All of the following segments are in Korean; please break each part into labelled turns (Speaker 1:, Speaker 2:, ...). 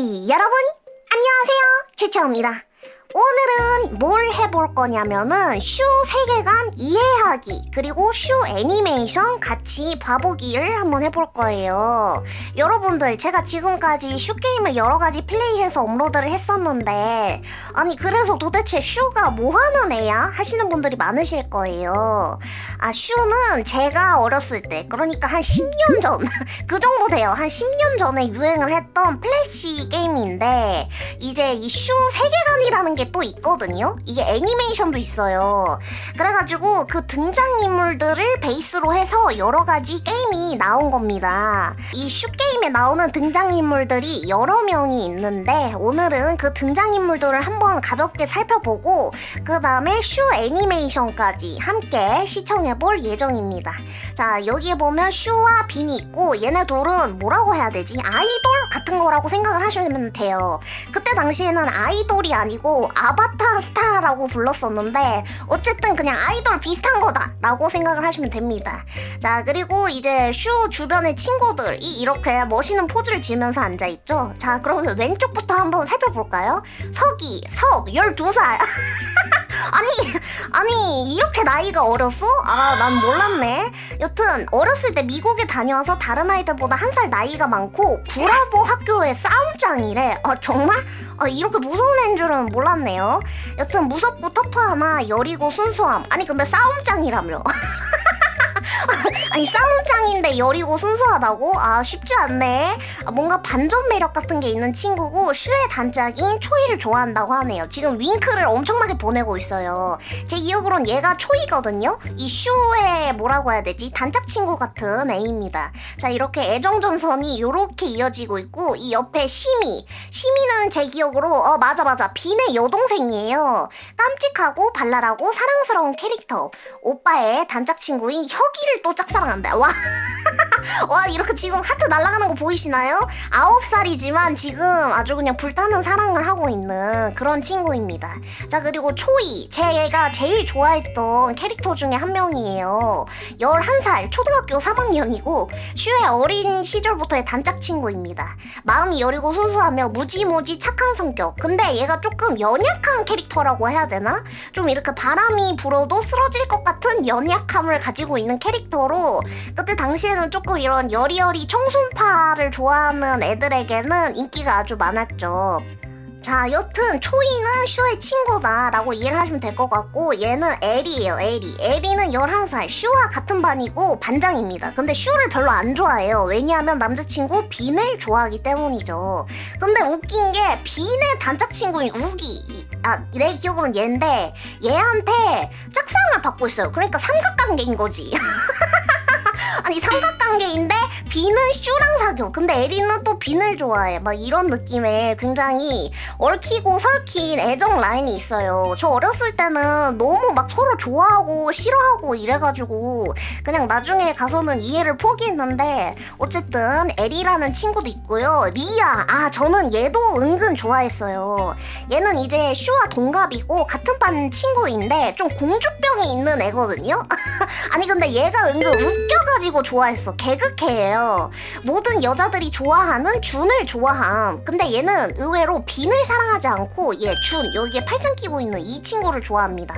Speaker 1: 이 여러분 안녕하세요. 최채호입니다 오늘은 뭘 해볼 거냐면은 슈 세계관 이해하기 그리고 슈 애니메이션 같이 봐보기를 한번 해볼 거예요. 여러분들 제가 지금까지 슈 게임을 여러 가지 플레이해서 업로드를 했었는데 아니 그래서 도대체 슈가 뭐 하는 애야? 하시는 분들이 많으실 거예요. 아 슈는 제가 어렸을 때 그러니까 한 10년 전 그 정도 돼요. 한 10년 전에 유행을 했던 플래시 게임인데 이제 이 슈 세계관이라는 게또 있거든요. 이게 애니메이션도 있어요. 그래가지고 그 등장인물들을 베이스로 해서 여러 가지 게임이 나온 겁니다. 이 슈 게임에 나오는 등장인물들이 여러 명이 있는데 오늘은 그 등장인물들을 한번 가볍게 살펴보고 그 다음에 슈 애니메이션까지 함께 시청해볼 예정입니다. 자 여기에 보면 슈와 빈이 있고 얘네 둘은 뭐라고 해야 되지? 아이돌 같은 거라고 생각을 하시면 돼요. 그때 당시에는 아이돌이 아니고 아바타 스타라고 불렀었는데 어쨌든 그냥 아이돌 비슷한 거다라고 생각을 하시면 됩니다. 자 그리고 이제 슈 주변의 친구들이 이렇게 멋있는 포즈를 지으면서 앉아 있죠. 자 그러면 왼쪽부터 한번 살펴볼까요? 석이 석 12살 아니 아니 이렇게 나이가 어렸어? 아 난 몰랐네. 여튼 어렸을 때 미국에 다녀와서 다른 아이들보다 한 살 나이가 많고 브라보 학교의 싸움짱이래. 아 정말? 아 이렇게 무서운 애인 줄은 몰랐네요. 여튼 무섭고 터프하나 여리고 순수함. 아니 근데 싸움짱이라며 아니 싸움짱인데 여리고 순수하다고? 아 쉽지 않네. 아, 뭔가 반전 매력 같은 게 있는 친구고 슈의 단짝인 초이를 좋아한다고 하네요. 지금 윙크를 엄청나게 보내고 있어요. 제 기억으론 얘가 초이거든요? 이 슈의 뭐라고 해야 되지? 단짝 친구 같은 애입니다. 자 이렇게 애정 전선이 이렇게 이어지고 있고 이 옆에 시미. 시미는 제 기억으로 어 맞아 맞아. 빈의 여동생이에요. 깜찍하고 발랄하고 사랑스러운 캐릭터. 오빠의 단짝 친구인 혁이를 또 짝사 랑한다 와 와 이렇게 지금 하트 날아가는 거 보이시나요? 아홉 살이지만 지금 아주 그냥 불타는 사랑을 하고 있는 그런 친구입니다. 자 그리고 초이 제가 제일 좋아했던 캐릭터 중에 한 명이에요. 11살 초등학교 3학년이고 슈의 어린 시절부터의 단짝 친구입니다. 마음이 여리고 순수하며 무지무지 착한 성격. 근데 얘가 조금 연약한 캐릭터라고 해야 되나? 좀 이렇게 바람이 불어도 쓰러질 것 같은 연약함을 가지고 있는 캐릭터로 그때 당시에는 조금 이런 여리여리 청순파를 좋아하는 애들에게는 인기가 아주 많았죠. 자, 여튼 초이는 슈의 친구다라고 이해를 하시면 될 것 같고 얘는 에리예요, 에리. 에리는 11살, 슈와 같은 반이고 반장입니다. 근데 슈를 별로 안 좋아해요. 왜냐하면 남자친구 빈을 좋아하기 때문이죠. 근데 웃긴 게 빈의 단짝 친구인 우기. 아, 내 기억으로는 얘인데 얘한테 짝사랑을 받고 있어요. 그러니까 삼각관계인 거지. 아니 삼각관계인데 빈은 슈랑 사겨 근데 에리는 또 빈을 좋아해. 막 이런 느낌의 굉장히 얽히고 설킨 애정 라인이 있어요. 저 어렸을 때는 너무 막 서로 좋아하고 싫어하고 이래가지고 그냥 나중에 가서는 이해를 포기했는데 어쨌든 에리라는 친구도 있고요. 리아. 아 저는 얘도 은근 좋아했어요. 얘는 이제 슈와 동갑이고 같은 반 친구인데 좀 공주병이 있는 애거든요 아니 근데 얘가 은근 웃겨가지고 좋아했어. 개그캐예요. 모든 여자들이 좋아하는 준을 좋아함. 근데 얘는 의외로 빈을 사랑하지 않고 얘 준 여기에 팔짱 끼고 있는 이 친구를 좋아합니다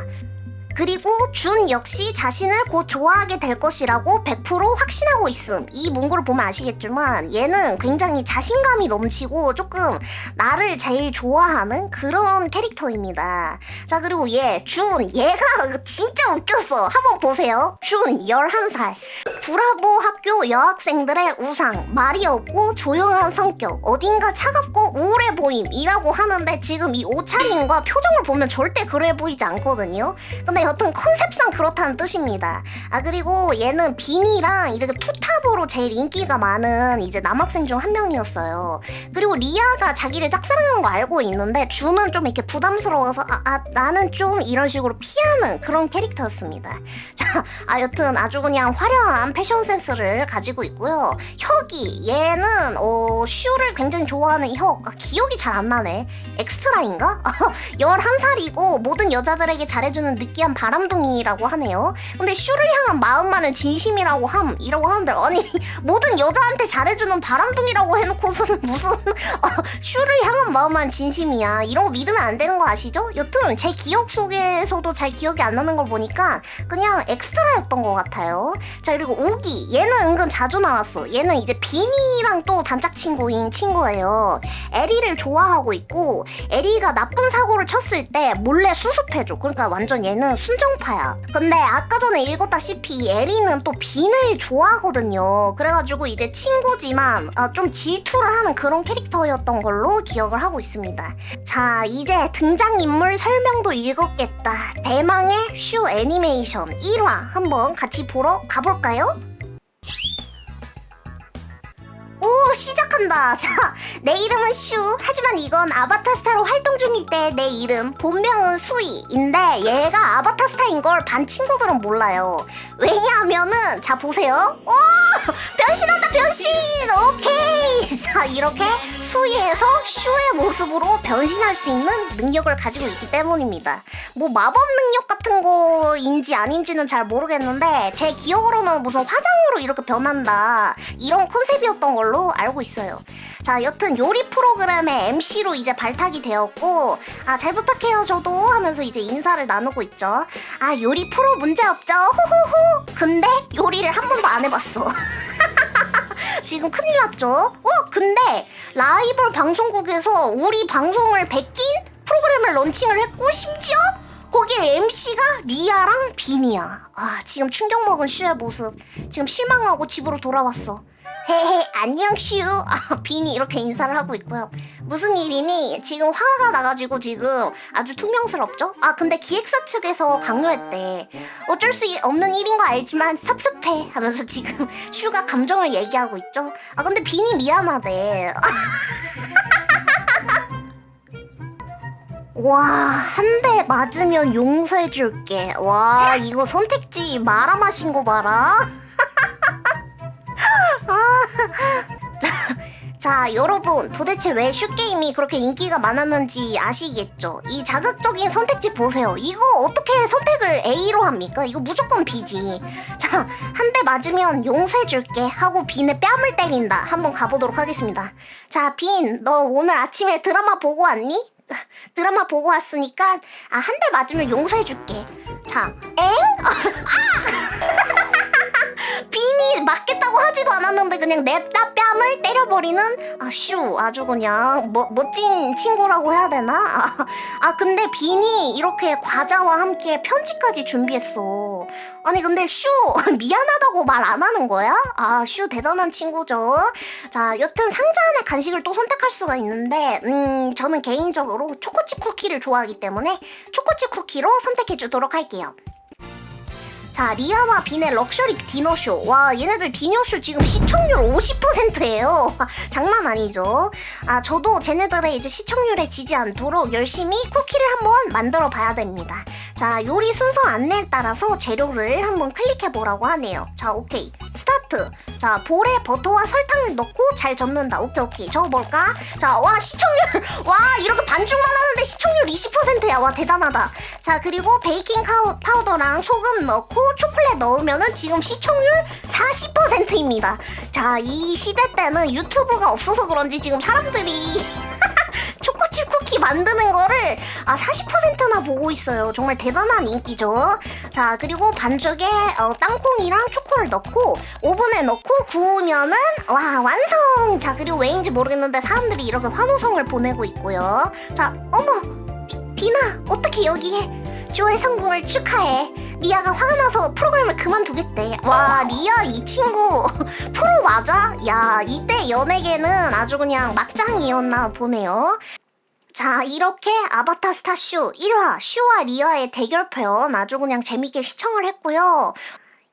Speaker 1: 그리고 준 역시 자신을 곧 좋아하게 될 것이라고 100% 확신하고 있음. 이 문구를 보면 아시겠지만 얘는 굉장히 자신감이 넘치고 조금 나를 제일 좋아하는 그런 캐릭터입니다. 자 그리고 얘 준 얘가 진짜 웃겼어. 한번 보세요. 준 11살. 브라보 학교 여학생들의 우상. 말이 없고 조용한 성격. 어딘가 차갑고 우울해 보임이라고 하는데 지금 이 옷차림과 표정을 보면 절대 그래 보이지 않거든요. 근데 여튼 컨셉상 그렇다는 뜻입니다. 아 그리고 얘는 빈이랑 이렇게 투탑으로 제일 인기가 많은 이제 남학생 중 한 명이었어요. 그리고 리아가 자기를 짝사랑하는 거 알고 있는데 준은 좀 이렇게 부담스러워서 아, 아 나는 좀 이런 식으로 피하는 그런 캐릭터였습니다. 자, 아 여튼 아주 그냥 화려한 패션 센스를 가지고 있고요. 혁이 얘는 어 슈를 굉장히 좋아하는 혁 아, 기억이 잘 안 나네. 엑스트라인가? 11살이고 모든 여자들에게 잘해주는 느끼한 바람둥이라고 하네요. 근데 슈를 향한 마음만은 진심이라고 함 이라고 하는데 아니 모든 여자한테 잘해주는 바람둥이라고 해놓고서는 무슨 어, 슈를 마음만 진심이야. 이런 거 믿으면 안 되는 거 아시죠? 여튼 제 기억 속에서도 잘 기억이 안 나는 걸 보니까 그냥 엑스트라였던 것 같아요. 자 그리고 우기 얘는 은근 자주 나왔어. 얘는 이제 비니랑 또 단짝 친구인 친구예요. 에리를 좋아하고 있고 에리가 나쁜 사고를 쳤을 때 몰래 수습해줘. 그러니까 완전 얘는 순정파야. 근데 아까 전에 읽었다시피 에리는 또 빈을 좋아하거든요. 그래가지고 이제 친구지만 아, 좀 질투를 하는 그런 캐릭터였던 걸로 기억을 하고 있습니다. 자, 이제 등장인물 설명도 읽었겠다. 대망의 슈 애니메이션 1화 한번 같이 보러 가볼까요? 시작한다. 자 내 이름은 슈. 하지만 이건 아바타 스타로 활동 중일 때 내 이름 본명은 수이인데 얘가 아바타 스타인 걸 반 친구들은 몰라요. 왜냐하면은 자 보세요. 오! 변신한다 변신! 오케이! 자 이렇게 수이에서 슈의 모습으로 변신할 수 있는 능력을 가지고 있기 때문입니다 뭐 마법 능력 같은 거인지 아닌지는 잘 모르겠는데 제 기억으로는 무슨 화장으로 이렇게 변한다 이런 컨셉이었던 걸로 알고 있어요. 자, 여튼 요리 프로그램의 MC로 이제 발탁이 되었고, 아, 잘 부탁해요, 저도 하면서 이제 인사를 나누고 있죠. 아, 요리 프로 문제 없죠? 호호호! 근데 요리를 한 번도 안 해봤어. 지금 큰일 났죠? 어, 근데 라이벌 방송국에서 우리 방송을 베낀 프로그램을 런칭을 했고, 심지어 거기에 MC가 리아랑 비니야. 아, 지금 충격 먹은 슈의 모습. 지금 실망하고 집으로 돌아왔어. 헤헤, 안녕, 슈. 아, 비니 이렇게 인사를 하고 있고요. 무슨 일이니? 지금 화가 나가지고 지금 아주 퉁명스럽죠? 아, 근데 기획사 측에서 강요했대. 어쩔 수 없는 일인 거 알지만 섭섭해. 하면서 지금 슈가 감정을 얘기하고 있죠? 아, 근데 비니 미안하대. 와, 한 대 맞으면 용서해줄게. 와, 이거 선택지 말아 마신 거 봐라. 자, 여러분, 도대체 왜 슈게임이 그렇게 인기가 많았는지 아시겠죠? 이 자극적인 선택지 보세요. 이거 어떻게 선택을 A로 합니까? 이거 무조건 B지. 자, 한 대 맞으면 용서해줄게 하고 빈의 뺨을 때린다. 한번 가보도록 하겠습니다. 자, 빈, 너 오늘 아침에 드라마 보고 왔니? 드라마 보고 왔으니까 아, 한 대 맞으면 용서해줄게. 자, 엥? 빈이 맞겠다고 하지도 않았는데 그냥 냅다 뺨을 때려버리는 아슈 아주 그냥 뭐, 멋진 친구라고 해야 되나? 아, 아 근데 빈이 이렇게 과자와 함께 편지까지 준비했어. 아니 근데 슈 미안하다고 말 안 하는 거야? 아 슈 대단한 친구죠. 자 여튼 상자 안에 간식을 또 선택할 수가 있는데 음 저는 개인적으로 초코칩 쿠키를 좋아하기 때문에 초코칩 쿠키로 선택해 주도록 할게요. 자, 리아와 빈의 럭셔리 디너쇼. 와, 얘네들 디너쇼 지금 시청률 50%예요. 장난 아니죠? 아, 저도 쟤네들의 이제 시청률에 지지 않도록 열심히 쿠키를 한번 만들어 봐야 됩니다. 자, 요리 순서 안내에 따라서 재료를 한번 클릭해 보라고 하네요. 자, 오케이. 스타트. 자, 볼에 버터와 설탕을 넣고 잘 젓는다. 오케이, 오케이. 적어볼까? 자, 와, 시청률. 와, 이렇게 반죽만 하는데 시청률 20%야. 와, 대단하다. 자, 그리고 베이킹 파우더랑 소금 넣고 초콜릿 넣으면은 지금 시청률 40%입니다. 자, 이 시대 때는 유튜브가 없어서 그런지 지금 사람들이 쿠키 만드는 거를 아 40%나 보고 있어요. 정말 대단한 인기죠. 자 그리고 반죽에 어, 땅콩이랑 초코를 넣고 오븐에 넣고 구우면은 와 완성. 자 그리고 왜인지 모르겠는데 사람들이 이렇게 환호성을 보내고 있고요. 자 어머 비, 비나 어떻게 여기에 쇼의 성공을 축하해. 리아가 화가 나서 프로그램을 그만두겠대. 와, 리아 이 친구 프로 맞아? 야, 이때 연예계는 아주 그냥 막장이었나 보네요. 자, 이렇게 아바타 스타 슈 1화 슈와 리아의 대결편 아주 그냥 재밌게 시청을 했고요.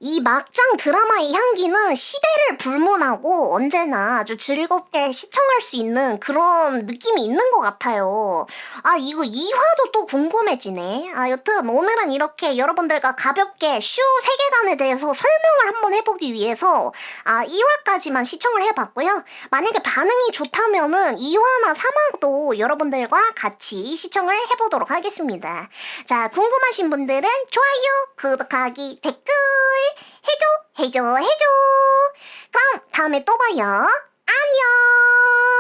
Speaker 1: 이 막장 드라마의 향기는 시대를 불문하고 언제나 아주 즐겁게 시청할 수 있는 그런 느낌이 있는 것 같아요. 아, 이거 2화도 또 궁금해지네. 아, 여튼 오늘은 이렇게 여러분들과 가볍게 슈 세계관에 대해서 설명을 한번 해보기 위해서 아, 1화까지만 시청을 해봤고요. 만약에 반응이 좋다면은 2화나 3화도 여러분들과 같이 시청을 해보도록 하겠습니다. 자, 궁금하신 분들은 좋아요, 구독하기, 댓글 해줘, 해줘, 해줘. 그럼 다음에 또 봐요. 안녕!